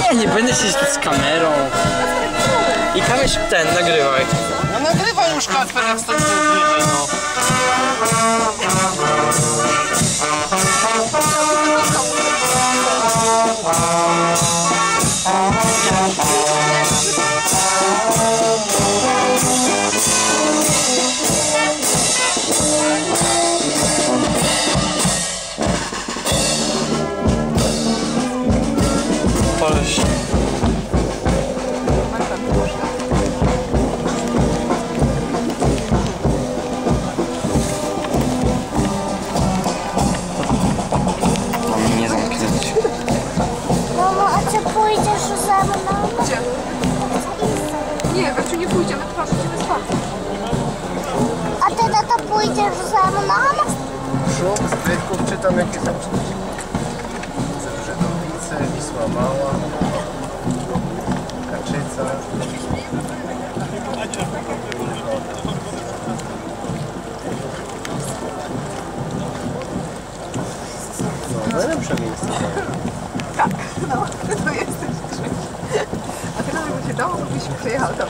Nie, nie będę siedzieć z kamerą. I kamerz ten, nagrywaj. No nagrywaj już Kacper, jak stąd no. Zamknąć. Mamo, a czy pójdziesz ze mną? Gdzie? Nie, Werciu, nie pójdziemy, proszę cię, spać. A ty tato pójdziesz ze mną? Szum z czytam jakie Wisła Mała, Kaczyca. No, najlepsze miejsce. No, to jesteś. A teraz jakby się dało, to byś przyjechał tam.